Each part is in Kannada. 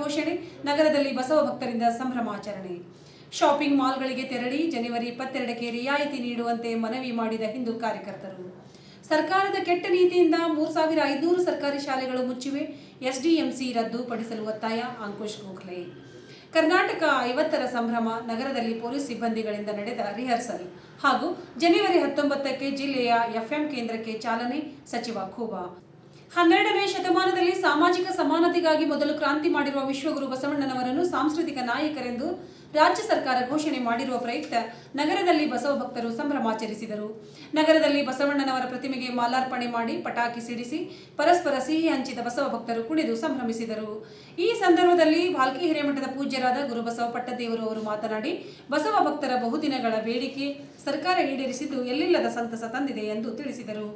ಘೋಷಣೆ, ನಗರದಲ್ಲಿ ಬಸವ ಭಕ್ತರಿಂದ ಸಂಭ್ರಮಾಚರಣೆ ಶಾಪಿಂಗ್ ಮಾಲ್ಗಳಿಗೆ ತೆರಳಿ ಜನವರಿ ಇಪ್ಪತ್ತೆರಡಕ್ಕೆ ರಿಯಾಯಿತಿ ನೀಡುವಂತೆ ಮನವಿ ಮಾಡಿದ ಹಿಂದೂ ಕಾರ್ಯಕರ್ತರು. ಸರ್ಕಾರದ ಕೆಟ್ಟ ನೀತಿಯಿಂದ ಮೂರು ಸಾವಿರ ಐದುನೂರು ಸರ್ಕಾರಿ ಶಾಲೆಗಳು ಮುಚ್ಚಿವೆ. ಎಸ್ಡಿಎಂಸಿ ರದ್ದುಪಡಿಸಲು ಒತ್ತಾಯ, ಅಂಕುಶ್ ಗೋಖಲೆ. ಕರ್ನಾಟಕ ಐವತ್ತರ ಸಂಭ್ರಮ, ನಗರದಲ್ಲಿ ಪೊಲೀಸ್ ಸಿಬ್ಬಂದಿಗಳಿಂದ ನಡೆದ ರಿಹರ್ಸಲ್ ಹಾಗೂ ಜನವರಿ ಹತ್ತೊಂಬತ್ತಕ್ಕೆ ಜಿಲ್ಲೆಯ ಎಫ್ಎಂ ಕೇಂದ್ರಕ್ಕೆ ಚಾಲನೆ, ಸಚಿವ ಖೂಬಾ. ಹನ್ನೆರಡನೇ ಶತಮಾನದಲ್ಲಿ ಸಾಮಾಜಿಕ ಸಮಾನತೆಗಾಗಿ ಮೊದಲು ಕ್ರಾಂತಿ ಮಾಡಿರುವ ವಿಶ್ವಗುರು ಬಸವಣ್ಣನವರನ್ನು ಸಾಂಸ್ಕೃತಿಕ ನಾಯಕರೆಂದು ರಾಜ್ಯ ಸರ್ಕಾರ ಘೋಷಣೆ ಮಾಡಿರುವ ಪ್ರಯುಕ್ತ ನಗರದಲ್ಲಿ ಬಸವ ಭಕ್ತರು ಸಂಭ್ರಮಾಚರಿಸಿದರು ನಗರದಲ್ಲಿ ಬಸವಣ್ಣನವರ ಪ್ರತಿಮೆಗೆ ಮಾಲಾರ್ಪಣೆ ಮಾಡಿ ಪಟಾಕಿ ಸಿಡಿಸಿ ಪರಸ್ಪರ ಸಿಹಿ ಹಂಚಿದ ಬಸವ ಭಕ್ತರು ಕುಣಿದು ಸಂಭ್ರಮಿಸಿದರು. ಈ ಸಂದರ್ಭದಲ್ಲಿ ಭಾಲ್ಕಿ ಹಿರೇಮಠದ ಪೂಜ್ಯರಾದ ಗುರುಬಸವ ಪಟ್ಟದೇವರು ಅವರು ಮಾತನಾಡಿ, ಬಸವ ಭಕ್ತರ ಬಹುದಿನಗಳ ಬೇಡಿಕೆ ಸರ್ಕಾರ ಈಡೇರಿಸಿದ್ದು ಎಲ್ಲಿಲ್ಲದ ಸಂತಸ ತಂದಿದೆ ಎಂದು ತಿಳಿಸಿದರು.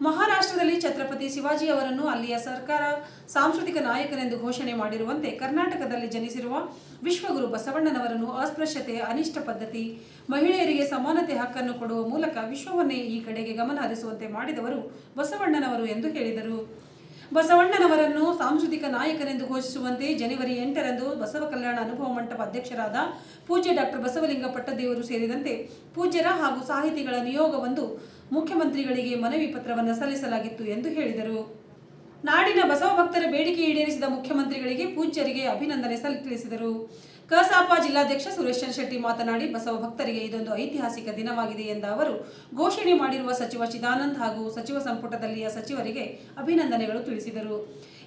ಮಹಾರಾಷ್ಟ್ರದಲ್ಲಿ ಛತ್ರಪತಿ ಶಿವಾಜಿ ಅವರನ್ನು ಅಲ್ಲಿಯ ಸರ್ಕಾರ ಸಾಂಸ್ಕೃತಿಕ ನಾಯಕನೆಂದು ಘೋಷಣೆ ಮಾಡಿರುವಂತೆ ಕರ್ನಾಟಕದಲ್ಲಿ ಜನಿಸಿರುವ ವಿಶ್ವಗುರು ಬಸವಣ್ಣನವರನ್ನು ಅಸ್ಪೃಶ್ಯತೆ, ಅನಿಷ್ಟ ಪದ್ಧತಿ, ಮಹಿಳೆಯರಿಗೆ ಸಮಾನತೆ ಹಕ್ಕನ್ನು ಕೊಡುವ ಮೂಲಕ ವಿಶ್ವವನ್ನೇ ಈ ಕಡೆಗೆ ಗಮನ ಹರಿಸುವಂತೆ ಮಾಡಿದವರು ಬಸವಣ್ಣನವರು ಎಂದು ಹೇಳಿದರು. ಬಸವಣ್ಣನವರನ್ನು ಸಾಂಸ್ಕೃತಿಕ ನಾಯಕನೆಂದು ಘೋಷಿಸುವಂತೆ ಜನವರಿ ಎಂಟರಂದು ಬಸವ ಕಲ್ಯಾಣ ಅನುಭವ ಮಂಟಪ ಅಧ್ಯಕ್ಷರಾದ ಪೂಜ್ಯ ಡಾಕ್ಟರ್ ಬಸವಲಿಂಗ ಪಟ್ಟದೇವರು ಸೇರಿದಂತೆ ಪೂಜ್ಯರ ಹಾಗೂ ಸಾಹಿತಿಗಳ ನಿಯೋಗವೊಂದು ಮುಖ್ಯಮಂತ್ರಿಗಳಿಗೆ ಮನವಿ ಪತ್ರವನ್ನು ಸಲ್ಲಿಸಲಾಗಿತ್ತು ಎಂದು ಹೇಳಿದರು. ನಾಡಿನ ಬಸವ ಭಕ್ತರ ಬೇಡಿಕೆ ಈಡೇರಿಸಿದ ಮುಖ್ಯಮಂತ್ರಿಗಳಿಗೆ ಪೂಜ್ಯರಿಗೆ ಅಭಿನಂದನೆ ಸಲ್ಲಿ ತಿಳಿಸಿದರು. ಕಸಾಪ ಜಿಲ್ಲಾಧ್ಯಕ್ಷ ಸುರೇಶ್ ಚಂದ್ರ ಶೆಟ್ಟಿ ಮಾತನಾಡಿ, ಬಸವ ಭಕ್ತರಿಗೆ ಇದೊಂದು ಐತಿಹಾಸಿಕ ದಿನವಾಗಿದೆ ಎಂದ ಅವರು, ಘೋಷಣೆ ಮಾಡಿರುವ ಸಚಿವ ಚಿದಾನಂದ್ ಹಾಗೂ ಸಚಿವ ಸಂಪುಟದಲ್ಲಿಯ ಸಚಿವರಿಗೆ ಅಭಿನಂದನೆಗಳು ತಿಳಿಸಿದರು.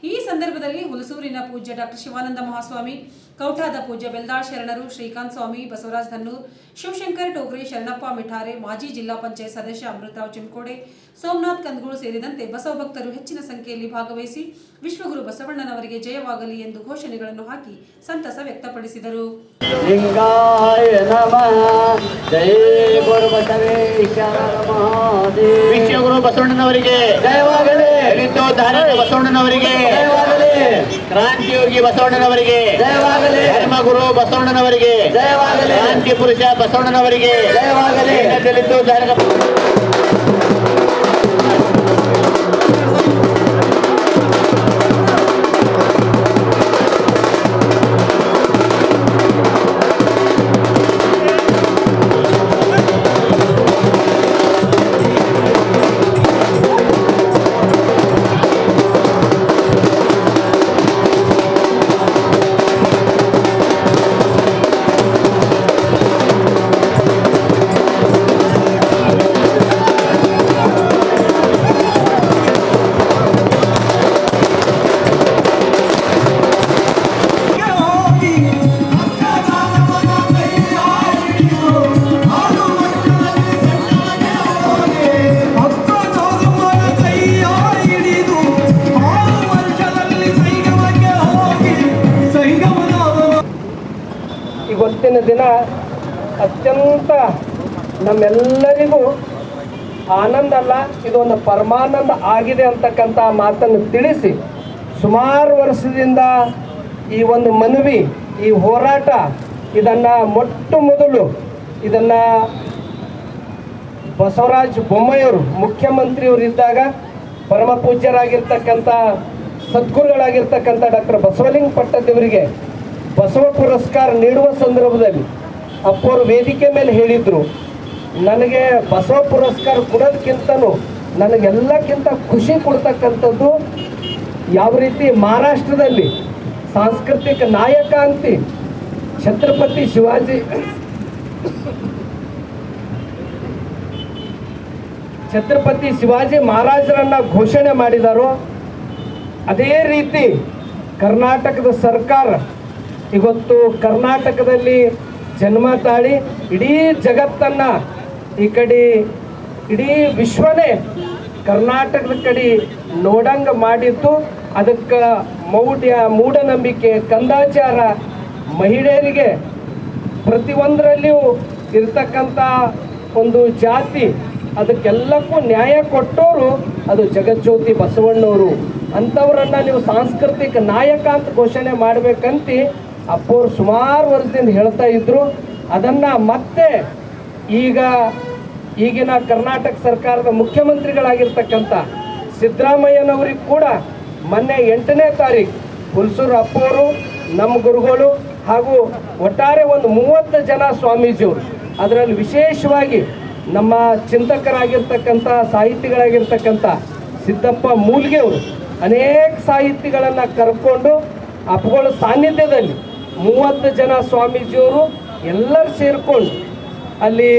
ಈ ಸಂದರ್ಭದಲ್ಲಿ ಹುಲಸೂರಿನ ಪೂಜ್ಯ ಡಾಕ್ಟರ್ ಶಿವಾನಂದ ಮಹಾಸ್ವಾಮಿ ಕೌಟಾದ ಪೂಜ್ಯ ಬೆಲ್ದಾಳ್ ಶರಣರು ಶ್ರೀಕಾಂತ್ ಸ್ವಾಮಿ ಬಸವರಾಜ್ ಧನ್ನೂರ್ ಶಿವಶಂಕರ್ ಟೋಗ್ರೆ ಶರಣಪ್ಪ ಮಿಠಾರೆ ಮಾಜಿ ಜಿಲ್ಲಾ ಪಂಚಾಯತ್ ಸದಸ್ಯ ಅಮೃತರಾವ್ ಚಿಮ್ಕೋಡೆ ಸೋಮನಾಥ್ ಕಂದಗೂಳು ಸೇರಿದಂತೆ ಬಸವ ಭಕ್ತರು ಹೆಚ್ಚಿನ ಸಂಖ್ಯೆಯಲ್ಲಿ ಭಾಗವಹಿಸಿ ವಿಶ್ವಗುರು ಬಸವಣ್ಣನವರಿಗೆ ಜಯವಾಗಲಿ ಎಂದು ಘೋಷಣೆಗಳನ್ನು ಹಾಕಿ ಸಂತಸ ವ್ಯಕ್ತಪಡಿಸಿದರು. ಲಿಂಗಾಯ ನಮಃ. ಜಯ ಗುರುಬಸವೇಶ್ವರ ಮಹಾದೇವ. ವಿಶ್ವಗುರು ಬಸವಣ್ಣನವರಿಗೆ ಜಯವಾಗಲಿ ದಲಿತೋದ್ಧಾರಕ ಬಸವಣ್ಣನವರಿಗೆ. ಕ್ರಾಂತಿಯೋಗಿ ಬಸವಣ್ಣನವರಿಗೆ. ಧರ್ಮಗುರು ಬಸವಣ್ಣನವರಿಗೆ. ಜಯವಾಗಲಿ. ಕ್ರಾಂತಿ ಪುರುಷ ಬಸವಣ್ಣನವರಿಗೆ. ಜಯವಾಗಲಿ. ಅತ್ಯಂತ ನಮ್ಮೆಲ್ಲರಿಗೂ ಆನಂದ ಅಲ್ಲ, ಇದೊಂದು ಪರಮಾನಂದ ಆಗಿದೆ ಅಂತಕ್ಕಂಥ ಮಾತನ್ನು ತಿಳಿಸಿ ಸುಮಾರು ವರ್ಷದಿಂದ ಈ ಒಂದು ಮನವಿ, ಈ ಹೋರಾಟ, ಇದನ್ನು ಮೊಟ್ಟ ಮೊದಲು ಇದನ್ನು ಬಸವರಾಜ ಬೊಮ್ಮಾಯಿಯವರು, ಮುಖ್ಯಮಂತ್ರಿಯವರು ಇದ್ದಾಗ ಪರಮ ಪೂಜ್ಯರಾಗಿರ್ತಕ್ಕಂಥ ಸದ್ಗುರುಗಳಾಗಿರ್ತಕ್ಕಂಥ ಡಾಕ್ಟರ್ ಬಸವಲಿಂಗ ಪಟ್ಟದೇವರಿಗೆ ಬಸವ ಪುರಸ್ಕಾರ ನೀಡುವ ಸಂದರ್ಭದಲ್ಲಿ ಅಪ್ಪವರು ವೇದಿಕೆ ಮೇಲೆ ಹೇಳಿದರು, ನನಗೆ ಬಸವ ಪುರಸ್ಕಾರ ಕೊಡೋದಕ್ಕಿಂತನೂ ನನಗೆಲ್ಲಕ್ಕಿಂತ ಖುಷಿ ಕೊಡ್ತಕ್ಕಂಥದ್ದು ಯಾವ ರೀತಿ ಮಹಾರಾಷ್ಟ್ರದಲ್ಲಿ ಸಾಂಸ್ಕೃತಿಕ ನಾಯಕ ಅಂತಿ ಛತ್ರಪತಿ ಶಿವಾಜಿ ಛತ್ರಪತಿ ಶಿವಾಜಿ ಮಹಾರಾಜರನ್ನ ಘೋಷಣೆ ಮಾಡಿದರು, ಅದೇ ರೀತಿ ಕರ್ನಾಟಕದ ಸರ್ಕಾರ ಇವತ್ತು ಕರ್ನಾಟಕದಲ್ಲಿ ಜನ್ಮ ತಾಳಿ ಇಡೀ ಜಗತ್ತನ್ನ ಈ ಕಡೆ, ಇಡೀ ವಿಶ್ವನೇ ಕರ್ನಾಟಕದ ಕಡೆ ನೋಡಂಗ ಮಾಡಿದ್ದು. ಅದಕ್ಕೆ ಮೌಢ್ಯ, ಮೂಢನಂಬಿಕೆ, ಕಂದಾಚಾರ ಮಹಿಳೆಯರಿಗೆ ಪ್ರತಿಯೊಂದರಲ್ಲಿಯೂ ಇರ್ತಕ್ಕಂಥ ಒಂದು ಜಾತಿ, ಅದಕ್ಕೆಲ್ಲಕ್ಕೂ ನ್ಯಾಯ ಕೊಟ್ಟವರು ಅದು ಜಗಜ್ಯೋತಿ ಬಸವಣ್ಣವರು. ಅಂಥವ್ರನ್ನ ನೀವು ಸಾಂಸ್ಕೃತಿಕ ನಾಯಕ ಅಂತ ಘೋಷಣೆ ಮಾಡ್ಬೇಕಂತ ಅಪ್ಪವ್ರು ಸುಮಾರು ವರ್ಷದಿಂದ ಹೇಳ್ತಾ ಇದ್ರು. ಅದನ್ನ ಮತ್ತೆ ಈಗ ಈಗಿನ ಕರ್ನಾಟಕ ಸರ್ಕಾರದ ಮುಖ್ಯಮಂತ್ರಿಗಳಾಗಿರ್ತಕ್ಕಂಥ ಸಿದ್ದರಾಮಯ್ಯನವರಿಗೆ ಕೂಡ ಮೊನ್ನೆ ಎಂಟನೇ ತಾರೀಕು ಹುಲ್ಸೂರು ಅಪ್ಪವರು ನಮ್ಮ ಗುರುಗಳು ಹಾಗೂ ಒಟ್ಟಾರೆ ಒಂದು ಮೂವತ್ತು ಜನ ಸ್ವಾಮೀಜಿಯವರು. ಅದರಲ್ಲಿ ವಿಶೇಷವಾಗಿ ನಮ್ಮ ಚಿಂತಕರಾಗಿರ್ತಕ್ಕಂಥ, ಸಾಹಿತಿಗಳಾಗಿರ್ತಕ್ಕಂಥ ಸಿದ್ದಪ್ಪ ಮೂಲ್ಗೆಯವರು ಅನೇಕ ಸಾಹಿತಿಗಳನ್ನು ಕರ್ಕೊಂಡು ಅಪ್ಪಗಳ ಸಾನ್ನಿಧ್ಯದಲ್ಲಿ ಮೂವತ್ತು ಜನ ಸ್ವಾಮೀಜಿಯವರು ಎಲ್ಲರೂ ಸೇರಿಕೊಂಡು ಅಲ್ಲಿ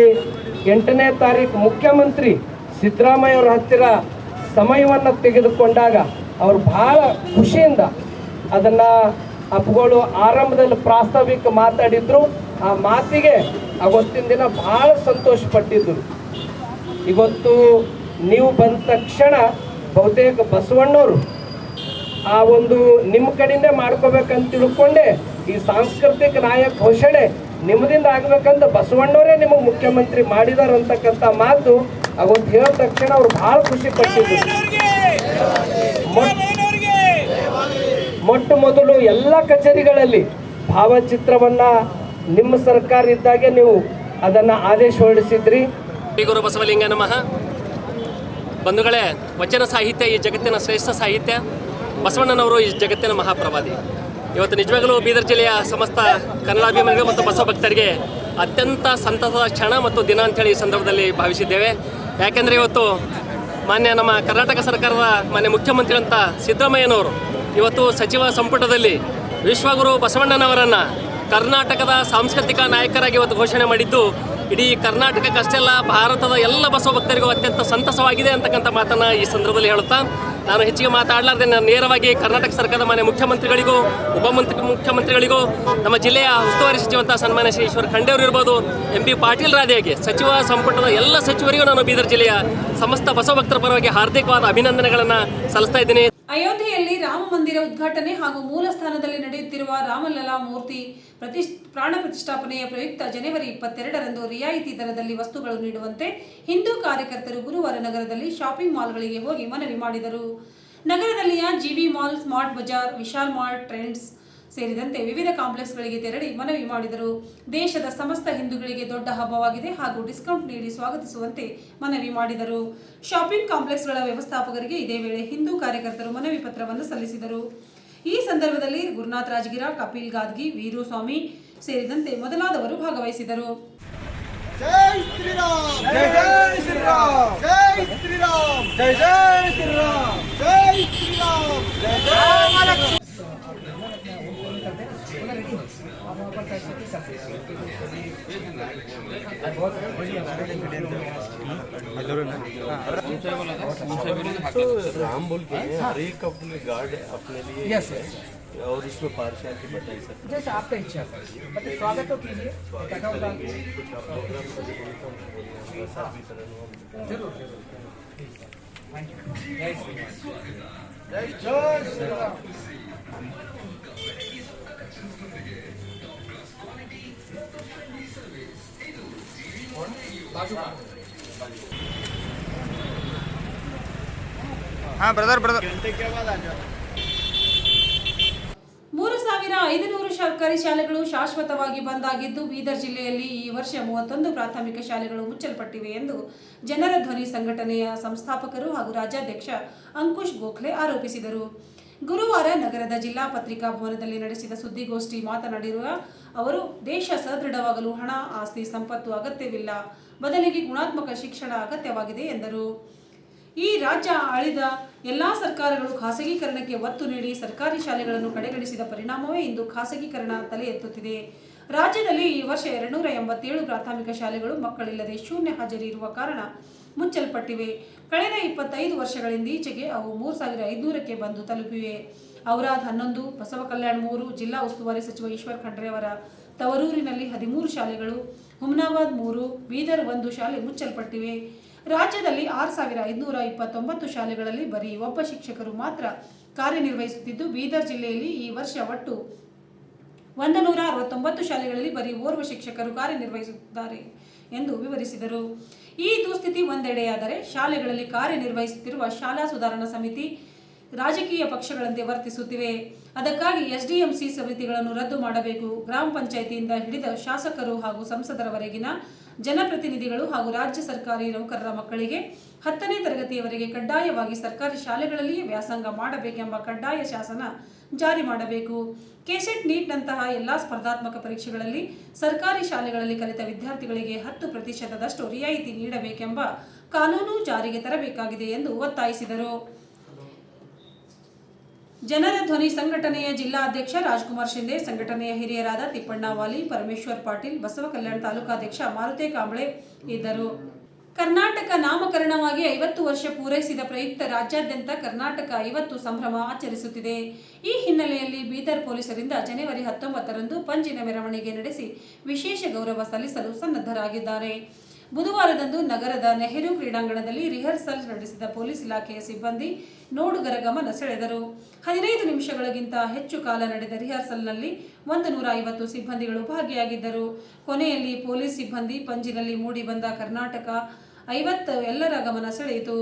ಎಂಟನೇ ತಾರೀಕು ಮುಖ್ಯಮಂತ್ರಿ ಸಿದ್ದರಾಮಯ್ಯ ಅವರ ಹತ್ತಿರ ಸಮಯವನ್ನು ತೆಗೆದುಕೊಂಡಾಗ ಅವರು ಬಹಳ ಖುಷಿಯಿಂದ ಅದನ್ನು ಅಪ್ಪಗಳು ಆರಂಭದಲ್ಲಿ ಪ್ರಾಸ್ತಾವಿಕ ಮಾತಾಡಿದ್ರು. ಆ ಮಾತಿಗೆ ಅವತ್ತಿನ ದಿನ ಭಾಳ ಸಂತೋಷ ಪಟ್ಟಿದ್ದರು ಇವತ್ತು ನೀವು ಬಂದ ತಕ್ಷಣ ಬಹುತೇಕ ಬಸವಣ್ಣವರು ಆ ಒಂದು ನಿಮ್ಮ ಕಡೆಯಿಂದ ಮಾಡ್ಕೋಬೇಕಂತ ತಿಳ್ಕೊಂಡೆ ಈ ಸಾಂಸ್ಕೃತಿಕ ನಾಯಕ ಘೋಷಣೆ ನಿಮ್ಮದಿಂದ ಆಗ್ಬೇಕಂತ ಬಸವಣ್ಣವರೇ ನಿಮಗೆ ಮುಖ್ಯಮಂತ್ರಿ ಮಾಡಿದಾರ ಅಂತಕ್ಕಂಥ ಮಾತು ಅವತ್ತು ಹೇಳಿದ ತಕ್ಷಣ ಅವ್ರು ಬಹಳ ಖುಷಿ ಪಟ್ಟಿದ್ರು. ಮೊಟ್ಟ- ಮೊದಲು ಎಲ್ಲ ಕಚೇರಿಗಳಲ್ಲಿ ಭಾವಚಿತ್ರವನ್ನ ನಿಮ್ಮ ಸರ್ಕಾರ ಇದ್ದಾಗೆ ನೀವು ಅದನ್ನ ಆದೇಶ ಹೊರಡಿಸಿದ್ರಿ. ಗುರು ಬಸವಲಿಂಗ ನಮಃ. ಬಂಧುಗಳೇ, ವಚನ ಸಾಹಿತ್ಯ ಈ ಜಗತ್ತಿನ ಶ್ರೇಷ್ಠ ಸಾಹಿತ್ಯ. ಬಸವಣ್ಣನವರು ಈ ಜಗತ್ತಿನ ಮಹಾಪ್ರವಾದಿ. ಇವತ್ತು ನಿಜವಾಗಲೂ ಬೀದರ್ ಜಿಲ್ಲೆಯ ಸಮಸ್ತ ಕನ್ನಡಾಭಿಮಾನಿಗಳು ಮತ್ತು ಬಸವ ಭಕ್ತರಿಗೆ ಅತ್ಯಂತ ಸಂತಸದ ಕ್ಷಣ ಮತ್ತು ದಿನ ಅಂತೇಳಿ ಈ ಸಂದರ್ಭದಲ್ಲಿ ಭಾವಿಸಿದ್ದೇವೆ. ಯಾಕೆಂದರೆ ಇವತ್ತು ಮಾನ್ಯ ನಮ್ಮ ಕರ್ನಾಟಕ ಸರ್ಕಾರದ ಮಾನ್ಯ ಮುಖ್ಯಮಂತ್ರಿಗಳಂತ ಸಿದ್ದರಾಮಯ್ಯನವರು ಇವತ್ತು ಸಚಿವ ಸಂಪುಟದಲ್ಲಿ ವಿಶ್ವಗುರು ಬಸವಣ್ಣನವರನ್ನು ಕರ್ನಾಟಕದ ಸಾಂಸ್ಕೃತಿಕ ನಾಯಕರಾಗಿ ಇವತ್ತು ಘೋಷಣೆ ಮಾಡಿದ್ದು, ಇಡೀ ಕರ್ನಾಟಕಕ್ಕಷ್ಟೇ ಅಲ್ಲ ಭಾರತದ ಎಲ್ಲ ಬಸವ ಭಕ್ತರಿಗೂ ಅತ್ಯಂತ ಸಂತಸವಾಗಿದೆ ಅಂತಕ್ಕಂಥ ಮಾತನ್ನು ಈ ಸಂದರ್ಭದಲ್ಲಿ ಹೇಳುತ್ತಾ, ನಾನು ಹೆಚ್ಚಿಗೆ ಮಾತಾಡಲಾರ್ದೆ ನಾನು ನೇರವಾಗಿ ಕರ್ನಾಟಕ ಸರ್ಕಾರದ ಮಾನ್ಯ ಮುಖ್ಯಮಂತ್ರಿಗಳಿಗೂ, ಉಪಮಂತ್ರಿ ಮುಖ್ಯಮಂತ್ರಿಗಳಿಗೂ, ನಮ್ಮ ಜಿಲ್ಲೆಯ ಉಸ್ತುವಾರಿ ಸಚಿವಂತ ಸನ್ಮಾನ್ಯ ಶ್ರೀ ಈಶ್ವರ ಖಂಡೆ ಅವರು ಇರ್ಬೋದು, ಎಂ ಪಿ ಪಾಟೀಲ್ ರಾಧೆಗೆ, ಸಚಿವ ಸಂಪುಟದ ಎಲ್ಲ ಸಚಿವರಿಗೂ ನಾನು ಬೀದರ್ ಜಿಲ್ಲೆಯ ಸಮಸ್ತ ಬಸವ ಭಕ್ತರ ಪರವಾಗಿ ಹಾರ್ದಿಕವಾದ ಅಭಿನಂದನೆಗಳನ್ನು ಸಲ್ಲಿಸ್ತಾ ಇದ್ದೀನಿ. ಅಯೋಧ್ಯೆಯಲ್ಲಿ ರಾಮ ಮಂದಿರ ಉದ್ಘಾಟನೆ ಹಾಗೂ ಮೂಲ ಸ್ಥಾನದಲ್ಲಿ ನಡೆಯುತ್ತಿರುವ ರಾಮಲಲಾ ಮೂರ್ತಿ ಪ್ರತಿ ಪ್ರಾಣ ಪ್ರತಿಷ್ಠಾಪನೆಯ ಪ್ರಯುಕ್ತ ಜನವರಿ ಇಪ್ಪತ್ತೆರಡರಂದು ರಿಯಾಯಿತಿ ದರದಲ್ಲಿ ವಸ್ತುಗಳು ನೀಡುವಂತೆ ಹಿಂದೂ ಕಾರ್ಯಕರ್ತರು ಗುರುವಾರ ನಗರದಲ್ಲಿ ಶಾಪಿಂಗ್ ಮಾಲ್ಗಳಿಗೆ ಹೋಗಿ ಮನವಿ ಮಾಡಿದರು. ನಗರದಲ್ಲಿಯ GV mall, smart bazaar, Vishal mall, trends ಸೇರಿದಂತೆ ವಿವಿಧ ಕಾಂಪ್ಲೆಕ್ಸ್ಗಳಿಗೆ ತೆರಳಿ ಮನವಿ ಮಾಡಿದರು. ದೇಶದ ಸಮಸ್ತ ಹಿಂದೂಗಳಿಗೆ ದೊಡ್ಡ ಹಬ್ಬವಾಗಿದೆ ಹಾಗೂ ಡಿಸ್ಕೌಂಟ್ ನೀಡಿ ಸ್ವಾಗತಿಸುವಂತೆ ಮನವಿ ಮಾಡಿದರು. ಶಾಪಿಂಗ್ ಕಾಂಪ್ಲೆಕ್ಸ್ಗಳ ವ್ಯವಸ್ಥಾಪಕರಿಗೆ ಇದೇ ವೇಳೆ ಹಿಂದೂ ಕಾರ್ಯಕರ್ತರು ಮನವಿ ಪತ್ರವನ್ನು ಸಲ್ಲಿಸಿದರು. ಈ ಸಂದರ್ಭದಲ್ಲಿ ಗುರುನಾಥ್ ರಾಜಗಿರ ಕಪಿಲ್ ಗಾದ್ಗಿ ವೀರು ಸ್ವಾಮಿ ಸೇರಿದಂತೆ ಮೊದಲಾದವರು ಭಾಗವಹಿಸಿದರು. ಜೈ ಶ್ರೀರಾಮ್! ಜೈ ಜೈ ಶ್ರೀರಾಮ್! ಜೈ ಶ್ರೀರಾಮ್! ಜೈ ಜೈ ಶ್ರೀರಾಮ್! राम बोल के हर एक अपने गार्ड अपने लिए यस और इसमें पार्शियलिटी बताइए सर जैसे आपका इच्छा बट स्वागत तो कीजिए कुछ आप प्रोग्राम कर प्रसाद वितरण हो ज़रूर ज़रूर हाँ ब्रदर ब्रदर ಮೂರು ಸಾವಿರ ಐದುನೂರು ಸರ್ಕಾರಿ ಶಾಲೆಗಳು ಶಾಶ್ವತವಾಗಿ ಬಂದಾಗಿದ್ದು ಬೀದರ್ ಜಿಲ್ಲೆಯಲ್ಲಿ ಈ ವರ್ಷ ಮೂವತ್ತೊಂದು ಪ್ರಾಥಮಿಕ ಶಾಲೆಗಳು ಮುಚ್ಚಲ್ಪಟ್ಟಿವೆ ಎಂದು ಜನರ ಧ್ವನಿ ಸಂಘಟನೆಯ ಸಂಸ್ಥಾಪಕರು ಹಾಗೂ ರಾಜ್ಯಾಧ್ಯಕ್ಷ ಅಂಕುಶ್ ಗೋಖಲೆ ಆರೋಪಿಸಿದರು ಗುರುವಾರ ನಗರದ ಜಿಲ್ಲಾ ಪತ್ರಿಕಾ ಭವನದಲ್ಲಿ ನಡೆಸಿದ ಸುದ್ದಿಗೋಷ್ಠಿ ಮಾತನಾಡಿರುವ ಅವರು, ದೇಶ ಸದೃಢವಾಗಲು ಹಣ, ಆಸ್ತಿ, ಸಂಪತ್ತು ಅಗತ್ಯವಿಲ್ಲ. ಬದಲಿಗೆ ಗುಣಾತ್ಮಕ ಶಿಕ್ಷಣ ಅಗತ್ಯವಾಗಿದೆ ಎಂದರು. ಈ ರಾಜ್ಯ ಆಳಿದ ಎಲ್ಲಾ ಸರ್ಕಾರಗಳು ಖಾಸಗೀಕರಣಕ್ಕೆ ಒತ್ತು ನೀಡಿ ಸರ್ಕಾರಿ ಶಾಲೆಗಳನ್ನು ಕಡೆಗಣಿಸಿದ ಪರಿಣಾಮವೇ ಇಂದು ಖಾಸಗೀಕರಣ ತಲೆ ಎತ್ತುತ್ತಿದೆ. ರಾಜ್ಯದಲ್ಲಿ ಈ ವರ್ಷ ಎರಡ್ನೂರ ಎಂಬತ್ತೇಳು ಪ್ರಾಥಮಿಕ ಶಾಲೆಗಳು ಮಕ್ಕಳಿಲ್ಲದೆ ಶೂನ್ಯ ಹಾಜರಿ ಇರುವ ಕಾರಣ ಮುಚ್ಚಲ್ಪಟ್ಟಿವೆ. ಕಳೆದ ಇಪ್ಪತ್ತೈದು ವರ್ಷಗಳಿಂದೀಚೆಗೆ ಅವು ಮೂರು ಸಾವಿರ ಐದುನೂರಕ್ಕೆ ಬಂದು ತಲುಪಿವೆ. ಔರಾದ್ ಹನ್ನೊಂದು, ಬಸವ ಕಲ್ಯಾಣ ಮೂರು, ಜಿಲ್ಲಾ ಉಸ್ತುವಾರಿ ಸಚಿವ ಈಶ್ವರ್ ಖಂಡ್ರೆ ಅವರ ತವರೂರಿನಲ್ಲಿ ಹದಿಮೂರು ಶಾಲೆಗಳು, ಹುಮ್ನಾಬಾದ್ ಮೂರು, ಬೀದರ್ ಒಂದು ಶಾಲೆ ಮುಚ್ಚಲ್ಪಟ್ಟಿವೆ. ರಾಜ್ಯದಲ್ಲಿ ಆರು ಸಾವಿರ ಐದುನೂರ ಇಪ್ಪತ್ತೊಂಬತ್ತು ಶಾಲೆಗಳಲ್ಲಿ ಬರೀ ಒಬ್ಬ ಶಿಕ್ಷಕರು ಮಾತ್ರ ಕಾರ್ಯನಿರ್ವಹಿಸುತ್ತಿದ್ದು, ಬೀದರ್ ಜಿಲ್ಲೆಯಲ್ಲಿ ಈ ವರ್ಷ ಒಟ್ಟು ಒಂದು ನೂರ ಅರವತ್ತೊಂಬತ್ತು ಶಾಲೆಗಳಲ್ಲಿ ಬರೀ ಓರ್ವ ಶಿಕ್ಷಕರು ಕಾರ್ಯನಿರ್ವಹಿಸುತ್ತಿದ್ದಾರೆ ಎಂದು ವಿವರಿಸಿದರು. ಈ ದುಸ್ಥಿತಿ ಒಂದೆಡೆಯಾದರೆ ಶಾಲೆಗಳಲ್ಲಿ ಕಾರ್ಯನಿರ್ವಹಿಸುತ್ತಿರುವ ಶಾಲಾ ಸುಧಾರಣಾ ಸಮಿತಿ ರಾಜಕೀಯ ಪಕ್ಷಗಳಂತೆ ವರ್ತಿಸುತ್ತಿವೆ. ಅದಕ್ಕಾಗಿ ಎಸ್ಡಿಎಂಸಿ ಸಮಿತಿಗಳನ್ನು ರದ್ದು ಮಾಡಬೇಕು. ಗ್ರಾಮ ಪಂಚಾಯಿತಿಯಿಂದ ಹಿಡಿದ ಶಾಸಕರು ಹಾಗೂ ಸಂಸದರವರೆಗಿನ ಜನಪ್ರತಿನಿಧಿಗಳು ಹಾಗೂ ರಾಜ್ಯ ಸರ್ಕಾರಿ ನೌಕರರ ಮಕ್ಕಳಿಗೆ ಹತ್ತನೇ ತರಗತಿಯವರೆಗೆ ಕಡ್ಡಾಯವಾಗಿ ಸರ್ಕಾರಿ ಶಾಲೆಗಳಲ್ಲಿಯೇ ವ್ಯಾಸಂಗ ಮಾಡಬೇಕೆಂಬ ಕಡ್ಡಾಯ ಶಾಸನ ಜಾರಿ ಮಾಡಬೇಕು. ಕೆಸೆಟ್ ನೀಟ್ನಂತಹ ಎಲ್ಲಾ ಸ್ಪರ್ಧಾತ್ಮಕ ಪರೀಕ್ಷೆಗಳಲ್ಲಿ ಸರ್ಕಾರಿ ಶಾಲೆಗಳಲ್ಲಿ ಕಲಿತ ವಿದ್ಯಾರ್ಥಿಗಳಿಗೆ ಹತ್ತು ಪ್ರತಿಶತದಷ್ಟು ರಿಯಾಯಿತಿ ನೀಡಬೇಕೆಂಬ ಕಾನೂನು ಜಾರಿಗೆ ತರಬೇಕಾಗಿದೆ ಎಂದು ಒತ್ತಾಯಿಸಿದರು. ಜನರ ಧ್ವನಿ ಸಂಘಟನೆಯ ಜಿಲ್ಲಾಧ್ಯಕ್ಷ ರಾಜ್ಕುಮಾರ್ ಶಿಂದೆ ಸಂಘಟನೆಯ ಹಿರಿಯರಾದ ತಿಪ್ಪಣ್ಣ ವಾಲಿ, ಪರಮೇಶ್ವರ್ ಪಾಟೀಲ್ ಬಸವ ಕಲ್ಯಾಣ ತಾಲೂಕಾಧ್ಯಕ್ಷ ಮಾರುತಿ ಕಾಂಬಳೆ ಇದ್ದರು. ಕರ್ನಾಟಕ ನಾಮಕರಣವಾಗಿ ಐವತ್ತು ವರ್ಷ ಪೂರೈಸಿದ ಪ್ರಯುಕ್ತ ರಾಜ್ಯಾದ್ಯಂತ ಕರ್ನಾಟಕ ಐವತ್ತು ಸಂಭ್ರಮ ಆಚರಿಸುತ್ತಿದೆ. ಈ ಹಿನ್ನೆಲೆಯಲ್ಲಿ ಬೀದರ್ ಪೊಲೀಸರಿಂದ ಜನವರಿ ಹತ್ತೊಂಬತ್ತರಂದು ಪಂಜಿನ ಮೆರವಣಿಗೆ ನಡೆಸಿ ವಿಶೇಷ ಗೌರವ ಸಲ್ಲಿಸಲು ಸನ್ನದ್ಧರಾಗಿದ್ದಾರೆ. ಬುಧವಾರದಂದು ನಗರದ ನೆಹರು ಕ್ರೀಡಾಂಗಣದಲ್ಲಿ ರಿಹರ್ಸಲ್ ನಡೆಸಿದ ಪೊಲೀಸ್ ಇಲಾಖೆಯ ಸಿಬ್ಬಂದಿ ನೋಡುಗರ ಗಮನ ಸೆಳೆದರು. ಹದಿನೈದು ನಿಮಿಷಗಳಿಗಿಂತ ಹೆಚ್ಚು ಕಾಲ ನಡೆದ ರಿಹರ್ಸಲ್ನಲ್ಲಿ ಒಂದು ನೂರ ಐವತ್ತು ಸಿಬ್ಬಂದಿಗಳು ಭಾಗಿಯಾಗಿದ್ದರು. ಕೊನೆಯಲ್ಲಿ ಪೊಲೀಸ್ ಸಿಬ್ಬಂದಿ ಪಂಜಿನಲ್ಲಿ ಮೂಡಿಬಂದ ಕರ್ನಾಟಕ ಐವತ್ತು ಎಲ್ಲರ ಗಮನ ಸೆಳೆಯಿತು.